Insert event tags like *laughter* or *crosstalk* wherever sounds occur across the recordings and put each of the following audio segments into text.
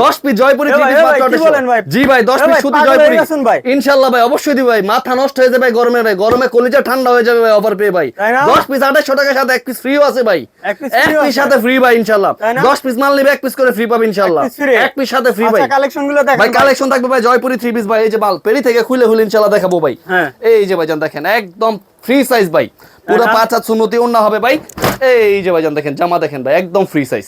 দশ পিস জয়পুরি এ থ্রি ভাই, পিস এ ভাই, মাত্র কি 800 বলেন ভাই? জি ভাই দশ পিস ভাই, সুতি জয়পুরি। ভাই। ভাই অবশ্যই দিব ভাই। মাথা নষ্ট হয়ে যাবে ভাই গরমে ভাই গরমে কলিজা ঠান্ডা হয়ে যাবে ভাই অফার পেয়ে ভাই। তাই না? দশ পিস আঠাশশো টাকার সাথে এক পিস ফ্রিও আছে ভাই। এক পিস সাথে ফ্রি ভাই দশ পিস মাল নিবে এক পিস করে ফ্রি পাবে ইনশাল্লাহ। এক পিস সাথে ফ্রি ভাই আচ্ছা কালেকশনগুলো দেখেন ভাই কালেকশন থাকবে ভাই জয়পুরি থ্রি পিস ভাই এই যে মাল পেরি থেকে খুলে খুলে ইনশাল্লাহ দেখাবো ভাই। হ্যাঁ। এই যে ভাইজান দেখেন একদম ফ্রি সাইজ ভাই। পুরো হ্যাঁ। পাঁচ হাত সুন্নতি অন্য হবে ভাই। এই যে ভাইজান দেখেন জামা দেখেন ভাই একদম ফ্রি সাইজ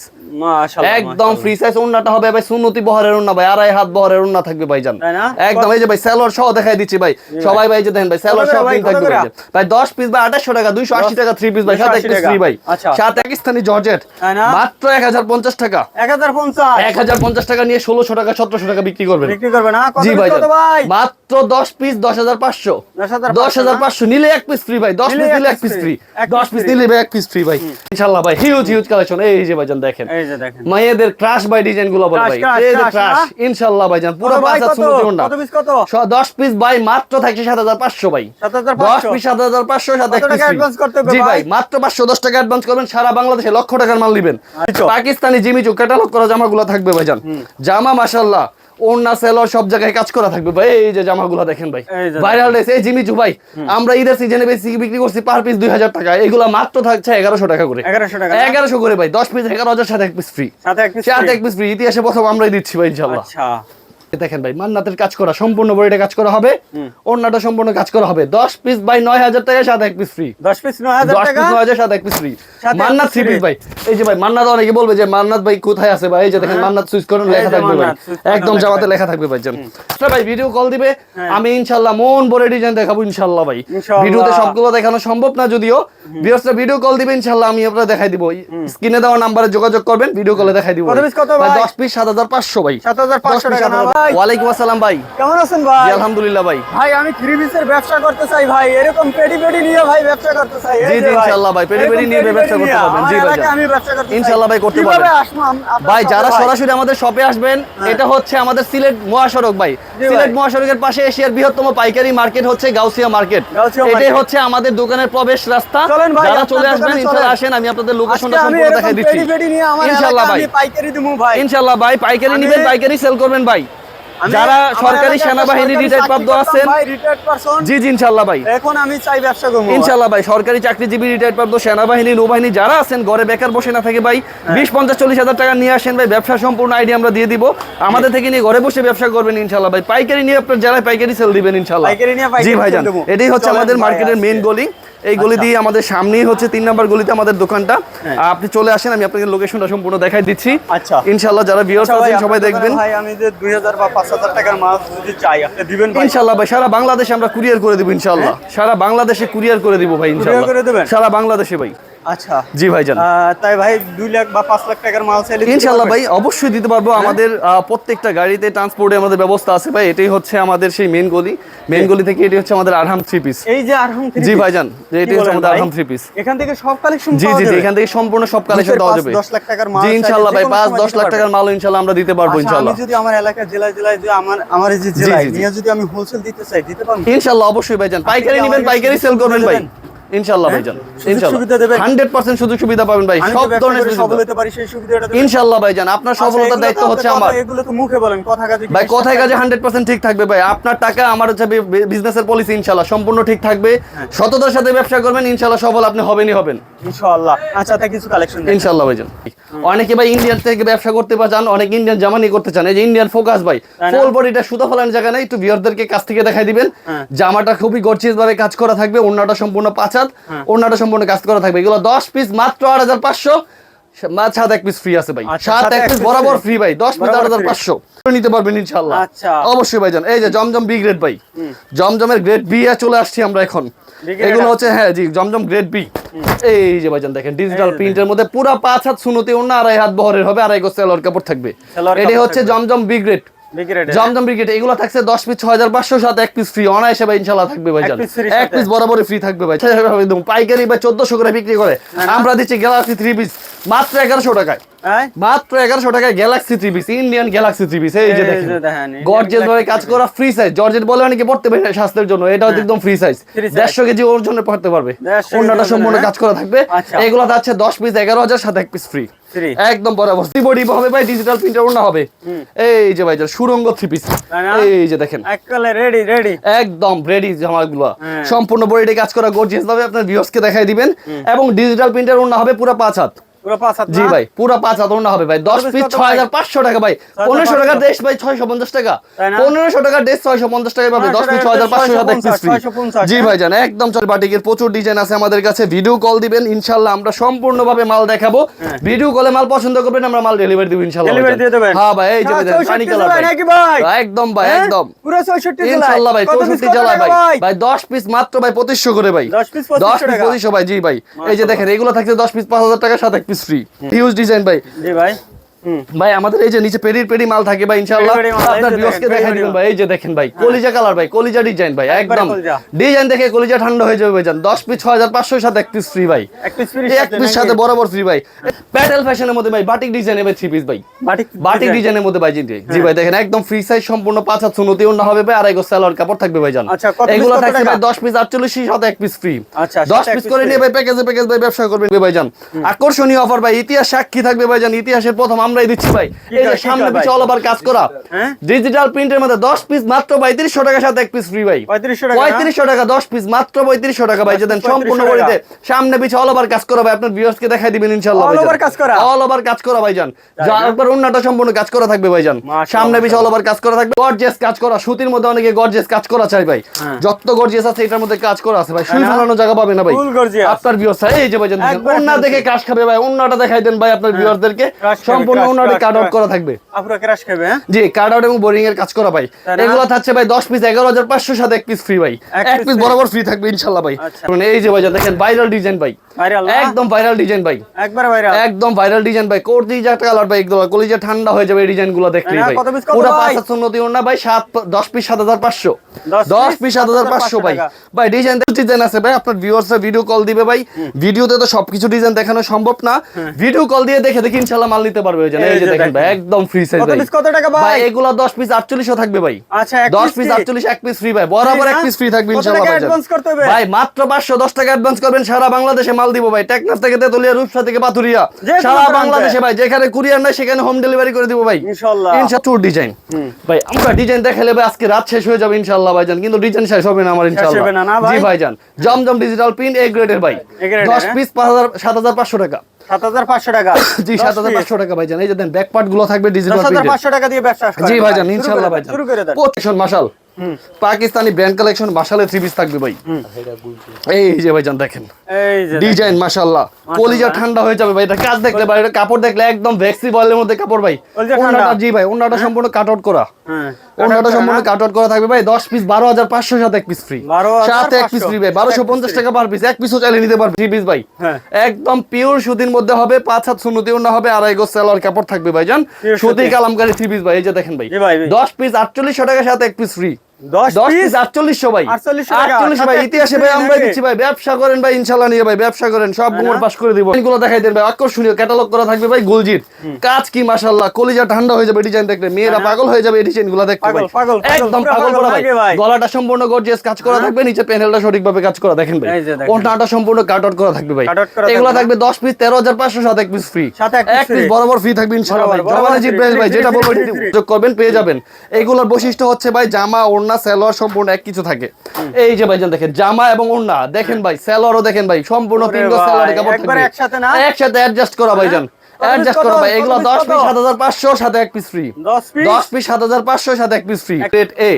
একদম ফ্রি সাইজ ওন্নাটা হবে ভাই সুন্নতি বহরের ওন্না ভাই আড়াই হাত বহরের ওন্না থাকবে ভাইজান। তাই না? একদম এই যে ভাই সেলর সহ দেখাই দিচ্ছি ভাই। সবাই ভাই যে দেখেন ভাই সেলর সহ ভাই, কত থাকবে ভাই যে। ভাই 10 পিস ভাই 2800 টাকা 280 টাকা 3 পিস ভাই সাথে এক 280 পিস টাকা। ফ্রি ভাই। আচ্ছা। সাথে পাকিস্তানি জর্জেট? মাত্র 1050 টাকা। 1050 1050 টাকা নিয়ে 1600 টাকা 1700 টাকা বিক্রি করবেন। বিক্রি করবে না জি ভাই? ভাই মাত্র 10 পিস 10500 10,500 10500 নিলে এক পিস ফ্রি ভাই 10 পিস নিলে এক পিস ফ্রি। 10 পিস নিলে এক পিস ফ্রি ভাই। ইনশাআল্লাহ ভাই হিউজ হিউজ কালেকশন এই যে ভাইজান দেখেন। এই যে দেখেন। মায়েদের ক্রাশ বাই ডিজাইনগুলো বল ভাই। এই যে ক্রাশ? ইনশাআল্লাহ ভাইজান পুরো কত ভাই, পাঁচ হাত কত? সুন্নতি ওন্না কত 10 পিস বাই মাত্র থাকছে 7500 ভাই। 7500 10 পিস 7500 সাথে এক পিস টাকা advance করতে হবে জি ভাই? ভাই মাত্র 510 টাকা অ্যাডভান্স করবেন সারা বাংলাদেশে লক্ষ টাকার মাল নেবেন। আচ্ছা। পাকিস্তানি জিমিচু ক্যাটালগ করা জামাগুলো থাকবে ভাইজান জামা মাশাআল্লাহ। ওন্না সেলর সব জায়গায় কাজ করা থাকবে ভাই। এই যে জামাগুলো দেখেন ভাই। ভাইরাল ড্রেস এই জিমিচু ভাই আমরা ঈদের সিজনে বেশি বিক্রি করছি পার পিস 2000 টাকা। এগুলো মাত্র থাকছে এগারোশো টাকা করে। এগারোশো টাকা? 1100 করে ভাই। 10 পিস 11000 সাথে এক পিস ফ্রি সাথে এক পিস ফ্রি ইতিহাসে প্রথম আমরাই দিচ্ছি ভাই ইনশাআল্লাহ। আচ্ছা। দেখেন ভাই মান্নাতের কাজ করা সম্পূর্ণ বডিটা কাজ করা হবে। অন্যটা সম্পূর্ণ কাজ করা হবে। 10 পিস বাই 9000 টাকা সাথে এক পিস ফ্রি 10 পিস 9000 10 টাকা? পিস 9000 সাথে এক piece free Mannat three piece ভাই। এই যে ভাই মান্নাত অনেকে বলবে যে মান্নাত ভাই কোথায় আছে ভাই? এই যে দেখেন মান্নাত সুইচ করুন লেখা থাকবে ভাই। একদম জামাতে লেখা থাকবে ভাই জান। ভাই ভিডিও কল দিবে। আমি ইনশাআল্লাহ মন ভরে ডিজাইন দেখাবো ইনশাআল্লাহ ভাই। ভিডিওতে সবগুলো দেখানো সম্ভব না যদিও। ভিউয়ার্সরা ভিডিও কল দিবে ইনশাআল্লাহ আমি আপনাদের দেখাই দিব। স্ক্রিনে দেওয়া নম্বরে যোগাযোগ করবেন ভিডিও কলে দেখাই দিব কত পিস piece কত ভাই ভাই? 10 পিস 7500 ভাই 7500 টাকা না 7500 ভাই? ওয়ালাইকুম আসসালাম ভাই। কেমন আছেন ভাই? আলহামদুলিল্লাহ ভাই। ভাই আমি থ্রি পিসের ব্যবসা করতে চাই ভাই। এরকম পেডি পেডি নিয়ে ভাই ব্যবসা করতে চাই। জি, জি, ইনশাআল্লাহ ভাই, পেডি পেডি নিয়ে ব্যবসা করতে পারবেন, জি ভাই আমি ব্যবসা করতে। ইনশাআল্লাহ ভাই করতে পারবেন। ভাই যারা সরাসরি আমাদের শপে আসবেন এটা হচ্ছে আমাদের সিলেট মহাসড়ক ভাই। সিলেট মহাসড়কের পাশে এশিয়ার বৃহত্তম পাইকারি মার্কেট হচ্ছে গাউসিয়া মার্কেট। এটাই হচ্ছে আমাদের দোকানের প্রবেশ রাস্তা। যারা চলে আসবেন ইনশাআল্লাহ আসেন আমি আপনাদের লোকেশনটা সম্পূর্ণ দেখাই দিচ্ছি। ইনশাআল্লাহ ভাই। পাইকারি দিমু ভাই। ইনশাআল্লাহ ভাই পাইকারি নেবেন পাইকারি সেল করবেন ভাই। যারা সরকারি সেনাবাহিনী রিটায়ার্ড প্রাপ্ত আছেন ভাই জি জি ইনশাআল্লাহ ভাই। এখন আমি চাই ব্যবসা করব ইনশাল্লাহ ভাই সরকারি চাকরিজীবী রিটায়ার্ড প্রাপ্ত সেনাবাহিনী নৌবাহিনী যারা আছেন ঘরে বেকার বসে না থাকে ভাই হ্যাঁ। বিশ পঞ্চাশ চল্লিশ হাজার টাকা নিয়ে আসেন ভাই ব্যবসা সম্পূর্ণ আইডিয়া আমরা দিয়ে দিব। আমাদের থেকে নিয়ে ঘরে বসে ব্যবসা করবেন ইনশাল্লাহ ভাই। পাইকারি নিয়ে আপনার যারা পাইকারি সেল দিবেন ইনশাল্লাহ। পাইকারি নিয়ে পাইকারি জি ভাইজান এটাই হচ্ছে আমাদের ভাই মার্কেটের মেইন আজকে। গলি। এই গলি আচ্ছা। দিয়ে আমাদের সামনেই হচ্ছে তিন নাম্বার গলিতে আমাদের দোকানটা হ্যাঁ। আপনি চলে আসেন আমি আপনাকে লোকেশনটা সম্পূর্ণ দেখাই দিচ্ছি আচ্ছা। ইনশাল্লাহ যারা ভিউয়ার্স আছেন সবাই দেখবেন ভাই আমি যে 2000 বা 5000 টাকার মাল যদি চাই আপনি দিবেন ভাই ইনশাআল্লাহ ভাই সারা বাংলাদেশে আমরা কুরিয়ার করে দিব ইনশাআল্লাহ সারা বাংলাদেশে কুরিয়ার করে দিব ভাই ইনশাআল্লাহ হ্যাঁ? করে দেবেন? সারা বাংলাদেশে ভাই আচ্ছা। জি ভাইজান তাই ভাই 2 লাখ বা 5 লাখ টাকার মাল চাইলে ইনশাল্লাহ ভাই অবশ্যই দিতে পারব। আমাদের প্রত্যেকটা গাড়িতে ট্রান্সপোর্টে আমাদের ব্যবস্থা আছে ভাই। এটাই হচ্ছে আমাদের সেই মেন গলি। মেন গলি থেকে এটি হচ্ছে আমাদের আরহাম থ্রি পিস এই যে আরহাম জি ভাইজান এটি হচ্ছে আমাদের আরহাম থ্রি পিস এখান থেকে সব কালেকশন জি জি এখান থেকে সম্পূর্ণ সব কালেকশন পাওয়া যাবে। দশ লাখ টাকার মাল জি ভাই কোনো পাঁচ সময় দশ দিতে লাখ টাকার মাল ইনশাল্লাহ আমরা দিতে পারব আচ্ছা, আমি যদি আমার এলাকা জেলায় জেলায় আমার আমার যে জেলায়। নিয়ে যদি আমি হোলসেল দিতে চাই দিতে পারব? ইনশাল্লাহ অবশ্যই ভাইজান পাইকারি নেবেন পাইকারি সেল করবেন ভাই। ইনশাল্লাহ হ্যাঁ? ভাইজান সুযোগ ইনশাল্লাহ সুবিধা সুযোগ পাবেন ভাই সব ধরনের সফল হতে পারি সেই সুবিধাটা দেবেন? ইনশাল্লাহ ভাইজান আপনার আচ্ছা, সফলতার দায়িত্ব হচ্ছে আমার। এগুলো তো মুখে বলেন কথা কাজে ভাই কথায় কাজে হান্ড্রেড পার্সেন্ট ঠিক থাকবে ভাই আপনার টাকা আমার হচ্ছে বিজনেসের পলিসি ইনশাল্লাহ সম্পূর্ণ ঠিক থাকবে। হ্যাঁ। সততার সাথে ব্যবসা করবেন ইনশাল্লাহ সফল আপনি হবেনই হবেন। ইনশাআল্লাহ। আচ্ছা তা কিছু কালেকশন ইনশাল্লাহ ভাইজান। অনেকে ভাই ইন্ডিয়ান থেকে ব্যবসা করতে বা চান অনেক ইন্ডিয়ান জামানি করতে চান। এই যে ইন্ডিয়ান ফোকাস ভাই ফুল বডিটা সুতা ফলানোর জায়গা নেই একটু ভিউয়ারদেরকে কাছ থেকে দেখাই দিবেন। হ্যাঁ। জামাটা খুবই গর্জিয়াস ভাবে কাজ করা থাকবে ওড়নাটা সম্পূর্ণ পাঁচাত হ্যাঁ। ওড়নাটা সম্পূর্ণ কাজ করা থাকবে। এগুলো দশ পিস মাত্র আট হাজার পাঁচশো। সাত এক পিস ফ্রি আছে ভাই। আচ্ছা, সাত এক পিস বরাবর ফ্রি ভাই দশ পিস আট হাজার। পাঁচশো। নিতে পারবেন ইনশাল্লাহ। আচ্ছা। অবশ্যই ভাইজান এই যে জমজম বি গ্রেড ভাই। জমজমের গ্রেড বি এ চলে আসছি আমরা এখন। এগুলো হচ্ছে হ্যাঁ জি জমজম গ্রেড বি এই যে ভাইজান দেখেন ডিজিটাল প্রিন্টের মধ্যে পুরো পাঁচ হাত সুনতি অন্য আড়াই হাত বহরের হবে আড়াই গোছ সেলর কাপড় থাকবে এটা হচ্ছে জমজম বি। গ্রেড বিক্রি রেটে জমজম ব্রিগেড এগুলো থাকছে দশ পিস ছয় হাজার পাঁচশো সাথে এক পিস ফ্রি অনায়াসে ভাই ইনশাল্লাহ থাকবে ভাই এক পিস বরাবরই ফ্রি থাকবে ভাই। পাইকারি ভাই চোদ্দশো করে বিক্রি করে। আমরা দিচ্ছি গ্যালাক্সি থ্রি পিস মাত্র এগারোশো টাকায়। হ্যাঁ। মাত্র এগারোশো টাকায় Galaxy three piece Indian Galaxy three piece এই যে দেখেন। গর্জেস ভাবে কাজ করা ফ্রি সাইজ জর্জেট বলে অনেকে পড়তে পারে স্বাস্থ্যের জন্য। এটাও একদম ফ্রি সাইজ দেড়শো কেজি ওর জন্য পড়তে পারবে। অন্যটা সম্পূর্ণ কাজ করা থাকবে। আচ্ছা। এগুলো আছে দশ পিস এগারো হাজার সাথে এক পিস ফ্রি। একদম বরাবর। বডি হবে ভাই ডিজিটাল প্রিন্টার ওনা হবে। এই যে ভাই যে সুরঙ্গ থ্রি পিস এই যে দেখেন। রেডি রেডি একদম রেডি জামাগুলো। হ্যাঁ। সম্পূর্ণ বডিতে কাজ করা গর্জিয়াস ভাবে আপনার ভিউয়ার্সকে দেখাই দিবেন। এবং ডিজিটাল প্রিন্টার ওনা হবে পুরো পাঁচ হাত। জি? ভাই পুরো পাঁচ হাত ওনা হবে ভাই। দশ পিস ছয় হাজার পাঁচশো টাকা ভাই। পনেরোশো টাকা পাঁচশো। ভাই ছয়শো পঞ্চাশ টাকা। পনেরোশো টাকা দেশ ছয়শো পঞ্চাশ টাকা পাবে। দশ পিস ছয় হাজার পাঁচশো সাথে ছয়শো পিস ফ্রি পঞ্চাশ, ছয়শো পঞ্চাশ, জি হ্যাঁ? ভাই জান একদম চল বাটিকের প্রচুর ডিজাইন আছে আমাদের কাছে। ভিডিও কল দিবেন ইনশাল্লাহ আমরা সম্পূর্ণভাবে মাল দেখাবো। ভিডিও কলে মাল পছন্দ করবেন আমরা মাল ডেলিভারি দিব ইনশাল্লাহ? হ্যাঁ ভাই এই যে হ্যাঁ, পানি কালার জেলায় ভাই? একদম ভাই হ্যাঁ? একদম। পুরো 64 ইনশাল্লাহ ভাই চৌষট্টি কত ভাই। ভাই? দশ পিস মাত্র ভাই পঁচিশশো করে ভাই। দশ পিস। পঁচিশশো ভাই জি ভাই। এই যে দেখেন এগুলো থাকছে দশ পিস পাঁচ হাজার টাকার সাথে এক পিস ফ্রি হিউজ ডিজাইন ভাই জি ভাই। হুম ভাই আমাদের এই যে নিচে পেরির পেরি মাল থাকে ভাই ইনশাআল্লাহ। এই আপনার যে ভিউয়ার্সকে দেখেন, দেখাই দিবেন ভাই এই যে দেখেন ভাই কলিজা কালার ভাই কলিজা ডিজাইন ভাই একদম। ডিজাইন দেখে কলিজা ঠান্ডা হয়ে যাবে ভাইজান 10 পিস 6500 এর সাথে এক পিস ফ্রি ভাই। এক পিস ফ্রি এক পিস সাথে বরাবর ফ্রি ভাই। প্যাটেল ফ্যাশনের মধ্যে ভাই বাটিক ডিজাইনে ভাই থ্রি পিস ভাই। বাটিক বাটিক ডিজাইনের মধ্যে ভাই জি জি। ভাই দেখেন একদম ফ্রি সাইজ সম্পূর্ণ পাঁচ হাত সুনতি অন্য হবে ভাই আড়াই গো সালোয়ার কাপড় থাকবে ভাই জান। আচ্ছা, এগুলো থাকছে ভাই 10 পিস 48 সাথে এক পিস ফ্রি আচ্ছা, 10 পিস করে। নিয়ে ভাই প্যাকেজে প্যাকেজ ভাই ব্যবসা করবেন ভাই জান। আকর্ষণীয় অফার ভাই ইতিহাস সাক্ষী থাকবে ভাই জান। ইতিহাসের প্রথম আমরাই দিচ্ছি ভাই। এই যে সামনে পিছে অল ওভার কাজ করা। হ্যাঁ? ডিজিটাল প্রিন্টের মধ্যে 10 পিস মাত্র 3500 টাকার সাথে এক পিস ফ্রি ভাই। 3500 টাকা 3500 টাকা 10 পিস মাত্র 3500 টাকা ভাই। যে দেন 3500 সম্পূর্ণ। বডিতে সামনে পিছে অল ওভার কাজ করা ভাই। আপনার ভিউয়ার্সকে দেখাই দিবেন ইনশাআল্লাহ ভাইজান। over কাজ করা? অল ওভার কাজ করা ভাইজান যা একবার অন্যটা সম্পূর্ণ কাজ করা থাকবে ভাইজান মাশাআল্লাহ, সামনে পিছে অল ওভার কাজ করা থাকবে। গর্জিয়াস কাজ করা। সুতির মধ্যে অনেকে গর্জিয়াস কাজ করা চাই ভাই। হ্যাঁ। যত গর্জিয়াস আছে এটার মধ্যে কাজ করা আছে ভাই। সুই না? ফেলানো জায়গা পাবে না ভাই। Full gorgeous। আপনার ভিউয়ার্স এই যে ভাইজান দেখেন একবার অন্য দেখে কাজ খাবে ভাই। অন্যটা দেখাই দেন ভাই আপনার ভিউয়ারদেরকে Crush খাবে, সম্পূর্ণ crush, কাট আউট করা থাকবে। আপুরা ক্রাশ খাবে হ্যাঁ? জি কার্ড আউট এবং বোরিং এর কাজ করা ভাই। এগুলো থাকছে ভাই 10 পিস 11500 সাথে এক পিস ফ্রি ভাই। এক এক পিস বরাবর ফ্রি থাকবে ইনশাআল্লাহ ভাই। আচ্ছা। মানে এই যে ভাই দেখেন ভাইরাল ডিজাইন ভাই। একদম ভাইরাল ডিজাইন ভাই। একবারে ভাইরাল একদম ভাইরাল ডিজাইন ভাই। কোট দিয়ে কালার ভাই একদম কলিজা ঠান্ডা হয়ে যাবে এই ডিজাইনগুলো দেখলেই ভাই। পুরো পাঁচ ভাই সাত দশ পিস সাত হাজার পাঁচশো। দশ পিস সাত হাজার পাঁচশো ভাই। ভাই ডিজাইন ডিজাইন আছে ভাই আপনার ভিউয়ার্স ভিডিও কল দিবে ভাই। ভিডিওতে তো সবকিছু ডিজাইন দেখানো সম্ভব না। ভিডিও কল দিয়ে দেখে দেখে ইনশাআল্লাহ মাল নিতে পারবে। জানেন এই যে দেখেন ভাই একদম ফ্রি সাইজ ভাই। কত টাকা ভাই? এগুলো 10 পিস 48 থাকবে ভাই। আচ্ছা, 10 পিস free? 48 এক পিস ফ্রি ভাই। বরাবর এক পিস ফ্রি থাকবে ইনশাআল্লাহ ভাই। advance করতে হবে? ভাই মাত্র 510 টাকা অ্যাডভান্স করবেন সারা বাংলাদেশে মাল দিব ভাই। টেকনাফ থেকে তেতুলিয়া রূপসা থেকে পাথুরিয়া। সারা বাংলাদেশে ভাই যেখানে কুরিয়ার নাই সেখানে হোম ডেলিভারি করে দিব ভাই। ইনশাআল্লাহ। ইনশাআল্লাহ টুর ডিজাইন ভাই আমরা ডিজাইন দেখালে ভাই আজকে রাত শেষ হয়ে যাবে ইনশাআল্লাহ ভাইজান কিন্তু ডিজাইন শেষ হবে না আমার ইনশাআল্লাহ? জি ভাইজান জমজম ডিজিটাল প্রিন্ট এ গ্রেডের ভাই। A grade এর, 10 হ্যাঁ? পিস 5000 7500 টাকা। সাত হাজার পাঁচশো টাকা। *coughs* জি দশ 7500 টাকা ভাইজান। এই যে দেন ব্যাক পার্টগুলো থাকবে ডিজিটাল টাকা দিয়ে ব্যবসা জি ভাইজান ইনশাআল্লাহ ভাইজান। শুরু করে দেন। পাকিস্তানি ব্র্যান্ড কালেকশন মাশালে থ্রি পিস থাকবে ভাই। এই যে ভাইজান দেখেন। ডিজাইন মাশাআল্লাহ। কলিজা ঠান্ডা হয়ে যাবে ভাই এটা কাজ দেখলে ভাই এটা কাপড় দেখলে একদম ভেক্সি বয়েলের মধ্যে কাপড় ভাই। ঠান্ডা। জি ভাই ওন্নাটা সম্পূর্ণ কাট আউট করা। হ্যাঁ। ওন্নাটা সম্পূর্ণ কাট আউট করা থাকবে ভাই 10 পিস 12500 সাথে এক পিস ফ্রি 12,500 সাথে এক পিস ফ্রি ভাই 1250 টাকা পার পিস এক পিসও চাইলে নিতে পারবে থ্রি পিস ভাই। হ্যাঁ। একদম পিওর সুতির মধ্যে হবে পাঁচ হাত সুন্নতি ওন্না হবে আড়াই গজ সেলার কাপড় থাকবে ভাইজান। সুতি। কালামকারী থ্রি পিস ভাই এই যে দেখেন ভাই। জি ভাই, ভাই। 10 পিস 4800 টাকার সাথে এক পিস ফ্রি দশ দশ পিস পিস আটচল্লিশশো ভাই। 4800 টাকা। আটচল্লিশশো ভাই সাথে ইতিহাসে এক ভাই piece আমরা free দিচ্ছি ভাই। ব্যবসা করেন ভাই ইনশাল্লাহ নিয়ে ভাই ব্যবসা করেন। সব গুমর পাস করে দিব। এগুলো দেখাই দেন ভাই আকর্ষণীয় ক্যাটালগ করা থাকবে ভাই গুলজির। কাজ কি মাশাল্লাহ কলিজা ঠান্ডা হয়ে যাবে ডিজাইন দেখলে। মেয়েরা পাগল হয়ে যাবে এই ডিজাইনগুলো দেখতে পাগল, ভাই। পাগল, পাগল, একদম পাগল পাগল করা ভাই। গলাটা সম্পূর্ণ গর্জিয়াস কাজ করা থাকবে নিচে প্যানেলটা সঠিকভাবে কাজ করা দেখেন ভাই। সম্পূর্ণ কাট আউট করা থাকবে ভাই। Cut out করা এগুলো থাকবে থাকবে 10 পিস 13500 সাথে এক পিস ফ্রি এক পিস বরাবর ফ্রি থাকবে ভাই। যেটা করবেন পেয়ে যাবেন। এগুলোর বৈশিষ্ট্য হচ্ছে ভাই জামা ওড়না সালোয়ার সম্পূর্ণ এক কিছু থাকে। এই যে ভাইজান দেখেন জামা এবং ওড়না দেখেন ভাই সালোয়ারও দেখেন ভাই সম্পূর্ণ তিন গজ কাপড় একবারে থাকবে। একসাথে না? একসাথে অ্যাডজাস্ট করা ভাইজান অ্যাডজাস্ট করা ভাই এগুলো 10 পিস 7500 সাথে এক পিস ফ্রি দশ পিস 10 পিস 7500 সাথে এক piece free grade A.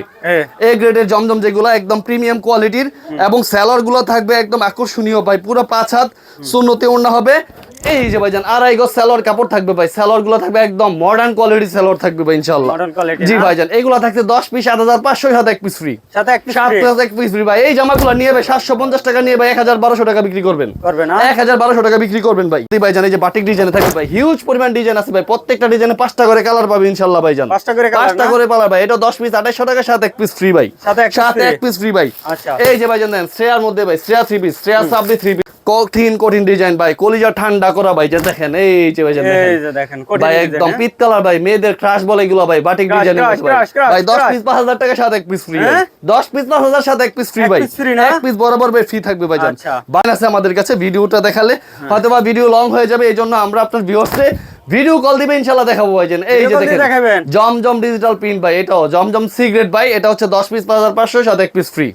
A. গ্রেডের জমজম যেগুলো একদম প্রিমিয়াম কোয়ালিটির এবং স্যালারগুলো থাকবে একদম আকর্ষণীয় ভাই পুরো পাঁচ হাত সুন্নতে ওড়না হবে। এই যে ভাইজান আড়াই গজ স্যালোয়ার কাপড় থাকবে ভাই। স্যালোয়ারগুলো থাকবে একদম মডার্ন কোয়ালিটি স্যালোয়ার থাকবে ভাই ইনশাআল্লাহ। Modern quality জি ভাইজান এগুলো থাকছে 10 পিস 7500 সাথে এক পিস ফ্রি সাথে এক পিস সাত পিস এক পিস ফ্রি ভাই। এই জামাগুলো নিয়ে ভাই 750 টাকা নিয়ে ভাই 1200 টাকা বিক্রি করবেন। করবে না? 1200 টাকা বিক্রি করবেন ভাই। জি ভাইজান এই যে বাটিক ডিজাইনে থাকবে ভাই হিউজ পরিমাণ ডিজাইন আছে ভাই। প্রত্যেকটা ডিজাইনে পাঁচটা করে কালার পাবে ইনশাআল্লাহ ভাইজান। পাঁচটা করে colour পাঁচটা করে কালার ভাই। এটা 10 পিস 2800 টাকা সাথে এক পিস ফ্রি ভাই। সাথে এক সাথে এক পিস ফ্রি ভাই। আচ্ছা। এই যে ভাইজান শ্রেয়ার মধ্যে ভাই শ্রেয়া থ্রি পিস শ্রেয়া সাবলি থ্রি পিস কঠিন কঠিন ডিজাইন ভাই। কলিজা ঠান্ডা করা ভাই যে দেখেন এই যে ভাই দেখেন। ভাই একদম হ্যাঁ? পিত কালার ভাই মেয়েদের ক্রাশ বলে এগুলো ভাই বাটিক ডিজাইন ভাই। crush, crush, ভাই 10 পিস 5000 টাকা সাথে এক পিস ফ্রি হ্যাঁ? 10 পিস 5000 সাথে এক পিস ফ্রি ভাই। এক পিস বরাবর ভাই ফ্রি থাকবে ভাই জান আচ্ছা। বান আছে আমাদের কাছে ভিডিওটা দেখালে। হয়তো বা ভিডিও লং হয়ে যাবে এই জন্য আমরা আপনার ভিউয়ার্সে ভিডিও কল দিবে ইনশাআল্লাহ দেখাবো ভাই জান এই যে দেখেন? জমজম ডিজিটাল প্রিন্ট ভাই এটাও জমজম সিগারেট ভাই এটা হচ্ছে 10 পিস 5500 সাথে এক পিস ফ্রি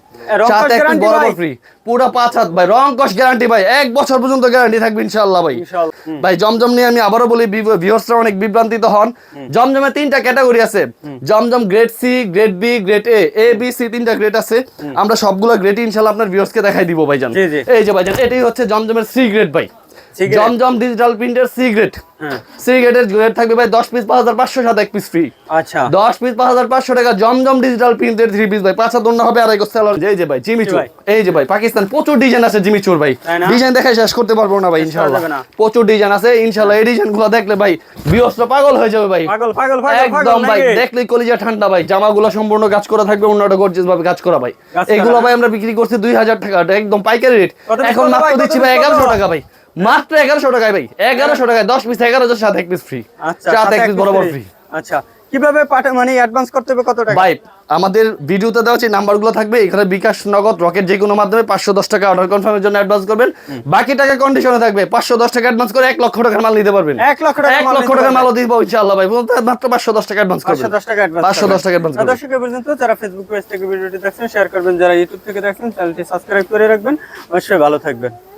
সাথে এক পিস বরাবর ফ্রি পুরো পাঁচ হাত ভাই রং কস গ্যারান্টি ভাই এক বছর পর্যন্ত গ্যারান্টি থাকবে ইনশাআল্লাহ ভাই। ভাই জমজম নিয়ে আমি আবারও বলি ভিউয়ার্সরা অনেক বিভ্রান্তিত হন। জমজমে তিনটা ক্যাটাগরি আছে। Zamzam grade C grade B grade A A B C তিনটা গ্রেড আছে। আমরা সবগুলো গ্রেড ইনশাআল্লাহ আপনার ভিউয়ার্সকে দেখাই দিব ভাইজান। এই যে ভাইজান এটাই হচ্ছে জমজমের সি গ্রেড ভাই? জমজম ডিজিটাল প্রিন্টের সি গ্রেড হ্যাঁ। সি গ্রেড থাকবে ভাই দশ পিস পাঁচ হাজার পাঁচশো সাথে এক পিস ফ্রি আচ্ছা। দশ পিস পাঁচ হাজার পাঁচশো টাকা জমজম ডিজিটাল প্রিন্টের থ্রি পিস ভাই। পাঁচ হাজার হবে এক স্যালার এই যে ভাই জিমিচুর এই যে ভাই পাকিস্তান প্রচুর ডিজাইন আছে জিমিচুর ভাই। ডিজাইন দেখাই শেষ করতে পারব না ভাই ইনশাআল্লাহ। প্রচুর ডিজাইন আছে ইনশাআল্লাহ। এই ডিজাইনগুলো দেখলে ভাই বিয়সটা পাগল হয়ে যাবে ভাই। পাগল পাগল একদম ভাই নাকি? দেখলেই কলিজা ঠান্ডা ভাই। জামাগুলো সম্পূর্ণ কাজ করা থাকবে অন্যটা গর্জিয়াস ভাবে কাজ করা ভাই। এগুলো ভাই আমরা বিক্রি করছি দুই হাজার টাকা। একদম পাইকারি রেট এখন মাত্র দিচ্ছি ভাই এগারোশো? টাকা ভাই। মাত্র এগারোশো টাকায় ভাই এগারোশো টাকায় দশ পিস এগারো হাজার সাথে এক পিস ফ্রি সাথে এক পিস বরাবর ফ্রি আচ্ছা কীভাবে মানে অ্যাডভান্স করতে হবে কত টাকা? ভাই আমাদের ভিডিওতে দেওয়া যে নাম্বারগুলো থাকবে এখানে বিকাশ নগদ রকেট যে কোনো মাধ্যমে পাঁচশো দশ টাকা অর্ডার কনফার্মের জন্য অ্যাডভান্স করবেন। বাকি টাকা কন্ডিশনে থাকবে পাঁচশো দশ টাকা অ্যাডভান্স করে এক লক্ষ টাকার মাল নিতে পারবেন। এক লক্ষ টাকা এক লক্ষ টাকার। মালও দিব ইনশাআল্লাহ ভাই বলতে মাত্র পাঁচশো দশ টাকা অ্যাডভান্স করবেন। দশ টাকা অ্যাডভান্স পাঁচশো দশ টাকা অ্যাডভান্স দর্শক পর্যন্ত যারা ফেসবুক পেজ থেকে ভিডিওটি দেখছেন শেয়ার করবেন যারা ইউটিউব থেকে দেখছেন চ্যানেলটি সাবস্ক্রাইব করে রাখবেন। অবশ্যই ভালো থাকবেন।